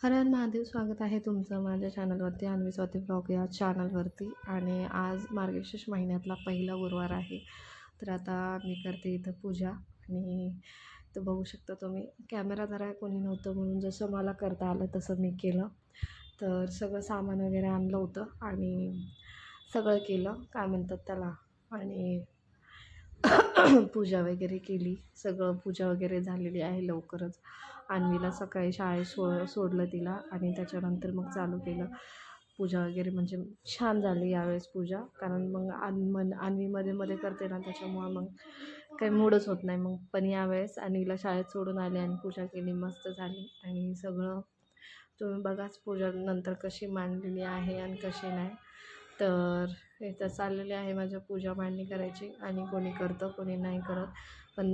हर हर महादेव स्वागत आहे तुमचं माझ्या चॅनलवरती अन्वी स्वाती ब्लॉग या चॅनलवरती आणि आज मार्गशीर्ष महिन्यातला पहिला गुरुवार आहे. तर आता मी करते इथं पूजा. आणि तर बघू शकता तुम्ही कॅमेरा जरा कोणी नव्हतं म्हणून जसं मला करता आलं तसं मी केलं. तर सगळं सामान वगैरे आणलं होतं आणि सगळं केलं. काय म्हणतात त्याला? आणि पूजा वगैरे केली. सगळं पूजा वगैरे झालेली आहे लवकरच. अन्वीला सकाळी शाळेत सो सोडलं तिला आणि त्याच्यानंतर मग चालू केलं. पूजा वगैरे म्हणजे छान झाली यावेळेस पूजा. कारण मग आन मन अन्वी मध्ये मध्ये करते ना त्याच्यामुळं मग काही मूडच होत नाही. मग पण यावेळेस अन्वीला शाळेत सोडून आले आणि पूजा केली. मस्त झाली. आणि सगळं तुम्ही बघाच पूजा नंतर कशी मांडलेली आहे आणि कशी नाही. तर इथं चाललेली आहे माझ्या पूजा मांडणी करायची आणि कोणी करतं कोणी नाही करत. पण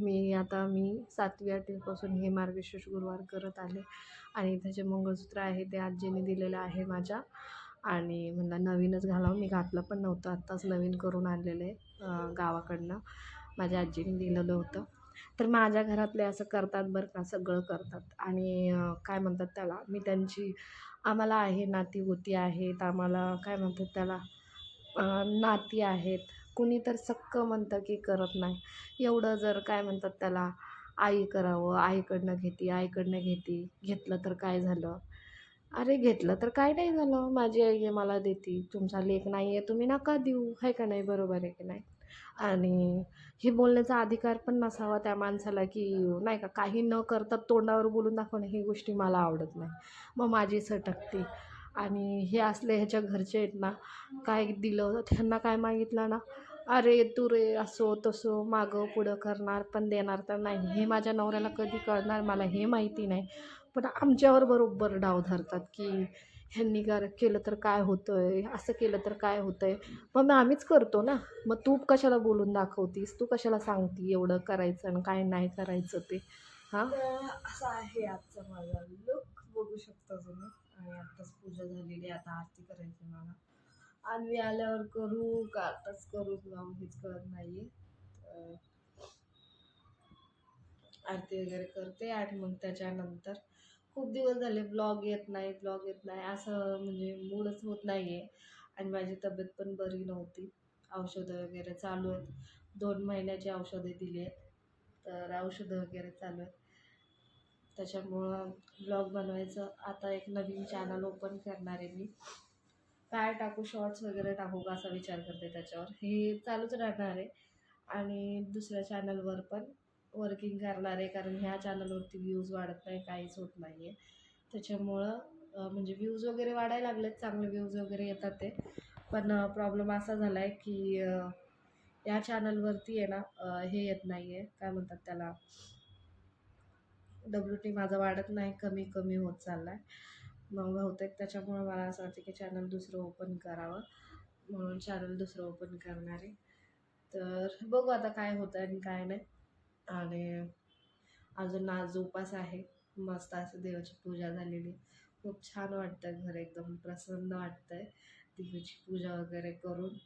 मी आता मी सातवी आठवीपासून हे मार्गशीर्ष गुरुवार करत आले. आणि इथं जे मंगळसूत्र आहे ते आजीने दिलेलं आहे माझ्या. आणि म्हणलं नवीनच घालावं. मी घातलं पण नव्हतं. आत्ताच नवीन करून आणलेलं आहे गावाकडनं. माझ्या आजीने दिलेलं होतं. तर माझ्या घरातले असं करतात बरं का सगळं करतात. आणि काय म्हणतात त्याला मी त्यांची आम्हाला आहे नाती होती आहेत. आम्हाला काय म्हणतात त्याला नाती आहेत. कुणी तर सक्क म्हणतं की करत नाही. एवढं जर काय म्हणतात त्याला आई करावं आईकडनं घेते आईकडनं घेते घेतलं तर काय झालं? अरे घेतलं तर काय नाही झालं? माझी आई मला देते. तुमचा लेख नाही आहे तुम्ही नका देऊ. आहे का नाही? बरोबर आहे की नाही? आणि हे बोलण्याचा अधिकार पण नसावा त्या माणसाला की नाही का काही न करता तोंडावर बोलून दाखवणं ही गोष्टी मला आवडत नाही. मग माझी सटकते. आणि हे असले ह्याच्या घरचे आहेत ना काय दिलं त्यांना काय मागितलं ना? अरे तू रे असो तसो मागं पुढं करणार पण देणार तर नाही. हे माझ्या नवऱ्याला कधी कळणार? मला हे माहिती नाही. पण आमच्यावर बरोबर डाव धरतात की ह्यांनी कर केलं तर काय होतं आहे असं केलं तर काय होतं आहे मग आम्हीच करतो ना. मग तू कशाला बोलून दाखवतीस? तू कशाला सांगती एवढं करायचं आणि काय नाही करायचं ते? हां? असं आहे आजचा माझा लुक बघू शकता तुम्ही. आणि आत्ताच पूजा झालेली आहे. आता आरती करायची मला. आणि मी आल्यावर करू का आताच करू? लावून हेच कळत नाही आहे आरती वगैरे करते आणि मग त्याच्यानंतर खूप दिवस झाले ब्लॉग येत नाही ब्लॉग येत नाही. असं म्हणजे मूडच होत नाही आहे आणि माझी तब्येत पण बरी नव्हती. औषधं वगैरे चालू आहेत. दोन महिन्याची औषधे दिली आहेत. तर औषधं वगैरे चालू आहेत. त्याच्यामुळं ब्लॉग बनवायचं. आता एक नवीन चॅनल ओपन करणार आहे मी. काय टाकू शॉर्ट्स वगैरे टाकू का असा विचार करते त्याच्यावर. हे चालूच राहणार आहे. आणि दुसऱ्या चॅनलवर पण वर्किंग करणार आहे. कारण ह्या चॅनलवरती व्ह्यूज वाढत नाही काहीच होत नाही आहे त्याच्यामुळं म्हणजे व्ह्यूज वगैरे वाढायला लागलेत. चांगले व्ह्यूज वगैरे येतात ते. पण प्रॉब्लेम असा झाला आहे की या चॅनलवरती आहे ना हे येत नाही आहे काय म्हणतात त्याला? डब्ल्यू टी माझा वाढत नाही कमी कमी होत चालला आहे मग बहुतेक त्याच्यामुळं मला असं वाटतं की चॅनल दुसरं ओपन करावं. म्हणून चॅनल दुसरं ओपन करणार. आहे तर बघू आता काय होतं आणि काय नाही. आणि अजून आज उपास आहे. मस्त असं देवाची पूजा झालेली. खूप छान वाटतं घर एकदम प्रसन्न वाटतं आहे देवीची पूजा वगैरे करून.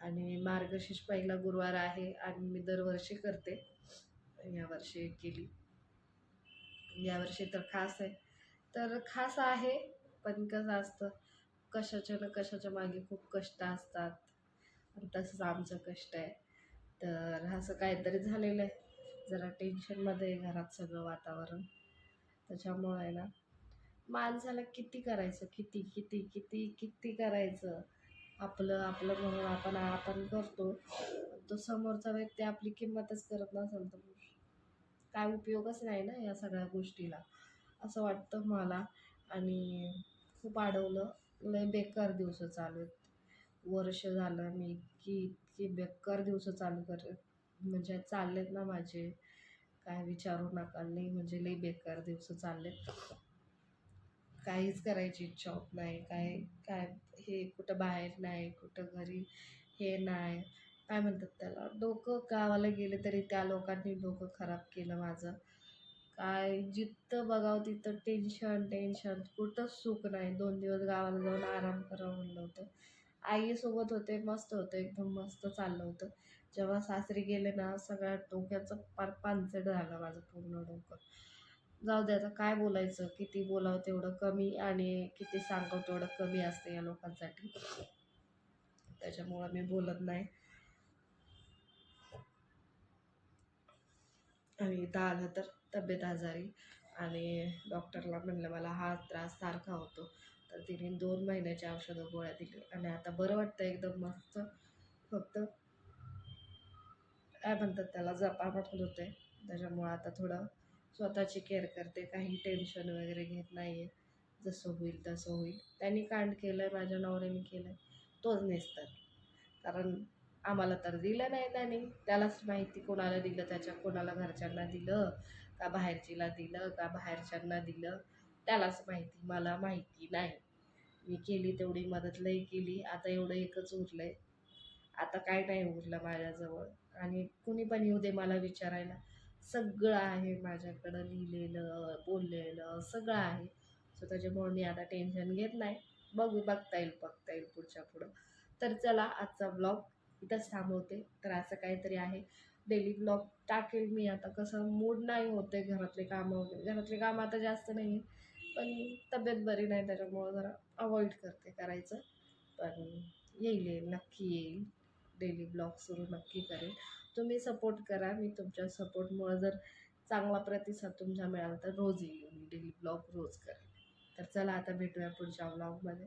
आणि मार्गशीर्ष पहिला गुरुवार आहे आणि मी दरवर्षी करते. यावर्षी केली. यावर्षी तर खास आहे. तर खास आहे पण कसं असतं कशाच्या ना कशाच्या मागे खूप कष्ट असतात. तसंच आमचं कष्ट आहे. तर असं काहीतरी झालेलं आहे. जरा टेन्शनमध्ये आहे घरात सगळं वातावरण. त्याच्यामुळं आहे ना माणसाला किती करायचं किती किती किती किती करायचं. आपलं आपलं म्हणून आपण आपण करतो. तो समोरचा व्यक्ती आपली किंमतच करत नसेल तर काय उपयोगच नाही ना या सगळ्या गोष्टीला असं वाटतं मला. आणि खूप अडवलं लय बेकार दिवस चालू आहेत. वर्ष झालं मी की इतकी बेकार दिवस चालू कर म्हणजे चाललेत ना माझे. काय विचारू नका लई म्हणजे लई बेकार दिवस चाललेत. काहीच करायची इच्छा होत नाही. काय काय हे कुठं बाहेर नाही कुठं घरी हे नाही. काय म्हणतात त्याला? डोकं गावाला गेले तरी त्या लोकांनी डोकं खराब केलं माझं. काय जिथं बघावं तिथं टेन्शन टेन्शन कुठंच सुख नाही. दोन दिवस गावाला जाऊन आराम करावं म्हणलं होतं. आईसोबत होते मस्त होतं. एकदम मस्त चाललं होतं. जेव्हा सासरी गेले ना सगळ्या डोक्याचं पार पानसट झालं माझं पूर्ण डोकं. जाऊ दे आता काय बोलायचं? किती बोलावं तेवढं कमी आणि किती सांगावं तेवढं कमी असतं या लोकांसाठी. त्याच्यामुळं मी बोलत नाही. आणि इथं आलं तर तब्येत आजारी आणि डॉक्टरला म्हणलं मला हा त्रास सारखा होतो. तर तिने दोन महिन्याच्या औषधं गोळ्या दिली आणि आता बरं वाटतं एकदम मस्त. फक्त काय म्हणतात त्याला जपापट होते. त्याच्यामुळं आता थोडं स्वतःची केअर करते काही टेन्शन वगैरे घेत नाही आहे जसं होईल तसं होईल. त्यांनी कांड केलं आहे माझ्या नवऱ्याने केलं आहे तोच नेसतात. कारण आम्हाला तर दिलं नाही त्याने. त्यालाच माहिती कोणाला दिलं त्याच्या कोणाला घरच्यांना दिलं का बाहेरचीला दिलं का बाहेरच्यांना दिलं त्यालाच माहिती. मला माहिती नाही. मी केली तेवढी मदत लई केली. आता एवढं एकच उरलं आहे आता काय नाही उरलं माझ्याजवळ. आणि कुणी पण येऊ दे मला विचारायला. सगळं आहे माझ्याकडं लिहिलेलं बोललेलं सगळं आहे. सो त्याच्यामुळे मी आता टेन्शन घेत नाही. बघू बघता येईल बघता येईल पुढच्या पुढं. तर चला आजचा ब्लॉग इथंच थांबवते. तर असं काहीतरी आहे. डेली ब्लॉग टाकेल मी आता. कसं मूड नाही होते घरातले कामं वगैरे. घरातले कामं आता जास्त नाही आहे पण तब्येत बरी नाही त्याच्यामुळं जरा अवॉइड करते करायचं. पण येईल येईल. नक्की येईल. डेली ब्लॉग सुरू नक्की करेल. तुम्ही सपोर्ट करा. मी तुमच्या सपोर्टमुळं जर चांगला प्रतिसाद तुमचा मिळाला तर रोज येईल. मी डेली ब्लॉग रोज करेल तर चला आता भेटूया पुढच्या ब्लॉगमध्ये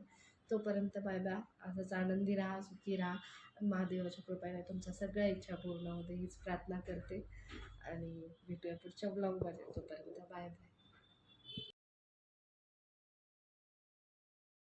तोपर्यंत बाय बाय. असंच आनंदी राहा सुखी राहा. महादेवाच्या कृपेने तुमच्या सगळ्या इच्छा पूर्ण होते हीच प्रार्थना करते. आणि भेटूया पुढच्या ब्लॉगमध्ये तोपर्यंत बाय बाय.